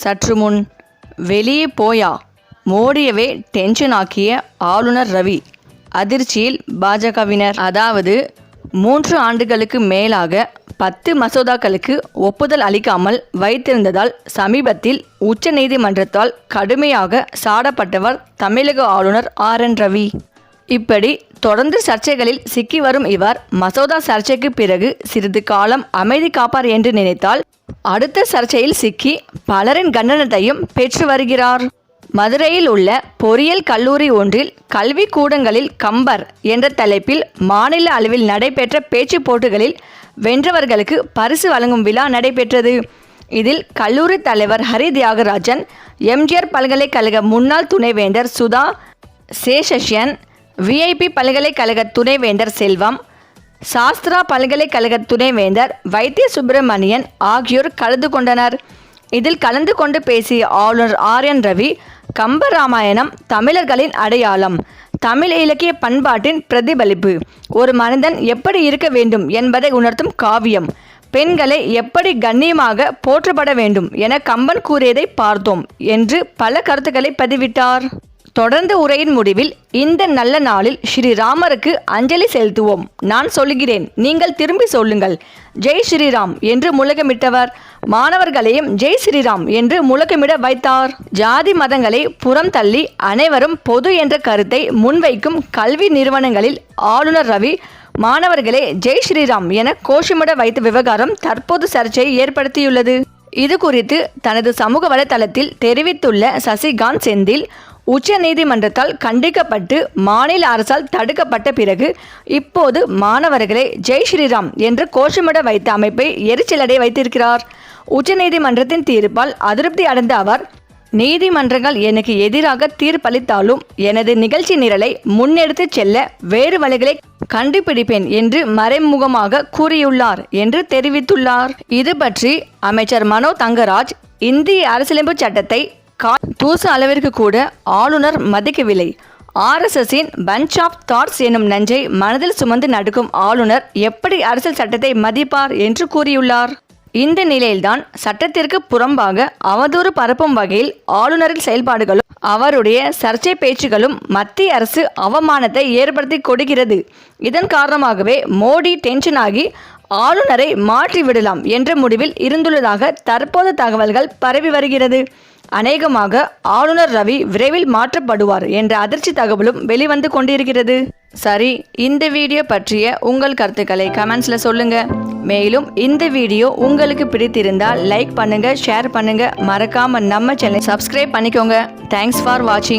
சற்று முன் வெளியே போயா. மோடியவே டென்ஷன் ஆக்கிய ஆளுநர் ரவி. அதிர்ச்சியில் பாஜகவினர் அதாவது மூன்று ஆண்டுகளுக்கு மேலாக பத்து மசோதாக்களுக்கு ஒப்புதல் அளிக்காமல் வைத்திருந்ததால் சமீபத்தில் உச்சநீதிமன்றத்தால் கடுமையாக சாடப்பட்டவர் தமிழக ஆளுநர் ஆர் என் ரவி. இப்படி தொடர்ந்து சர்ச்சைகளில் சிக்கி வரும் இவர் மசோதா சர்ச்சைக்கு பிறகு சிறிது காலம் அமைதி காப்பார் என்று நினைத்தால் அடுத்த சர்ச்சையில் சிக்கி பலரின் கண்டனத்தையும் பெற்று வருகிறார். மதுரையில் உள்ள பொறியியல் கல்லூரி ஒன்றில் கல்வி கூடங்களில் கம்பர் என்ற தலைப்பில் மாநில அளவில் நடைபெற்ற பேச்சு போட்டிகளில் வென்றவர்களுக்கு பரிசு வழங்கும் விழா நடைபெற்றது. இதில் கல்லூரி தலைவர் ஹரி தியாகராஜன் எம்ஜிஆர் பல்கலைக்கழக முன்னாள் துணைவேந்தர் சுதா சேஷஷியன் விஐபி பல்கலைக்கழக துணைவேந்தர் செல்வம் சாஸ்திரா பல்கலைக்கழக துணைவேந்தர் வைத்திய சுப்பிரமணியன் ஆகியோர் கலந்து கொண்டனர். இதில் கலந்து கொண்டு பேசிய ஆளுநர் ஆர் என் ரவி கம்பராமாயணம் தமிழர்களின் அடையாளம் தமிழ் இலக்கிய பண்பாட்டின் பிரதிபலிப்பு ஒரு மனிதன் எப்படி இருக்க வேண்டும் என்பதை உணர்த்தும் காவியம் பெண்களை எப்படி கண்ணியமாக போற்றப்பட வேண்டும் என கம்பன் கூறியதை பார்த்தோம் என்று பல கருத்துக்களை பதிவிட்டார். தொடர்ந்து உரையின் முடிவில் இந்த நல்ல நாளில் ஸ்ரீராமருக்கு அஞ்சலி செலுத்துவோம். நான் சொல்லுகிறேன் நீங்கள் திரும்பி சொல்லுங்கள். ஜெய் ஸ்ரீராம் என்று முழக்கமிட்டவர். மாணவர்களையும் ஜெய் ஸ்ரீராம் என்று முழக்கமிட வைத்தார். ஜாதி மதங்களை புறம் தள்ளி அனைவரும் பொது என்ற கருத்தை முன்வைக்கும் கல்வி நிறுவனங்களில் ஆளுநர் ரவி மாணவர்களே ஜெய் ஸ்ரீராம் என கோஷமிட வைத்த விவகாரம் தற்போது சர்ச்சையை ஏற்படுத்தியுள்ளது. இது குறித்து தனது சமூக வலைதளத்தில் தெரிவித்துள்ள சசிகாந்த் செந்தில் உச்ச நீதிமன்றத்தால் கண்டிக்கப்பட்டு மாநில அரசால் தடுக்கப்பட்ட பிறகு இப்போது மாணவர்களை ஜெய் ஸ்ரீராம் என்று கோஷமிட வைத்த அமைப்பை எரிச்சலடைய வைத்திருக்கிறார். உச்சநீதிமன்றத்தின் தீர்ப்பால் அதிருப்தி அடைந்த அவர் நீதிமன்றங்கள் எனக்கு எதிராக தீர்ப்பளித்தாலும் எனது நிகழ்ச்சி நிரலை முன்னெடுத்துச் செல்ல வேறு வழிகளை கண்டுபிடிப்பேன் என்று மறைமுகமாக கூறியுள்ளார் என்று தெரிவித்துள்ளார். இது பற்றி அமைச்சர் மனோ தங்கராஜ் இந்திய அரசியலமைப்பு சட்டத்தை கா தூசு அளவிற்கு கூட ஆளுநர் மதிக்கவில்லை. ஆர்எஸ்எஸின் பஞ்ச் ஆஃப் தாட்ஸ் எனும் நஞ்சை மனதில் சுமந்து நடுக்கும் ஆளுநர் எப்படி அரசியல் சட்டத்தை மதிப்பார் என்று கூறியுள்ளார். இந்த நிலையில்தான் சட்டத்திற்கு புறம்பாக அவதூறு பரப்பும் வகையில் ஆளுநரின் செயல்பாடுகளும் அவருடைய சர்ச்சை பேச்சுகளும் மத்திய அரசு அவமானத்தை ஏற்படுத்தி கொடுக்கிறது. இதன் காரணமாகவே மோடி டென்ஷன் ஆகி ஆளுநரை மாற்றிவிடலாம் என்ற முடிவில் இருந்துள்ளதாக தற்போது தகவல்கள் பரவி வருகிறது. அநேகமாக ஆளுநர் ரவி விரைவில் மாற்றப்படுவார் என்ற அதிர்ச்சி தகவலும் வெளிவந்து கொண்டிருக்கிறது. சரி இந்த வீடியோ பற்றிய உங்கள் கருத்துக்களை கமெண்ட்ஸில் சொல்லுங்க. மேலும் இந்த வீடியோ உங்களுக்கு பிடித்திருந்தால் லைக் பண்ணுங்க ஷேர் பண்ணுங்க. மறக்காம நம்ம சேனலை சப்ஸ்கிரைப் பண்ணிக்கோங்க. தேங்க்ஸ் ஃபார் வாட்சிங்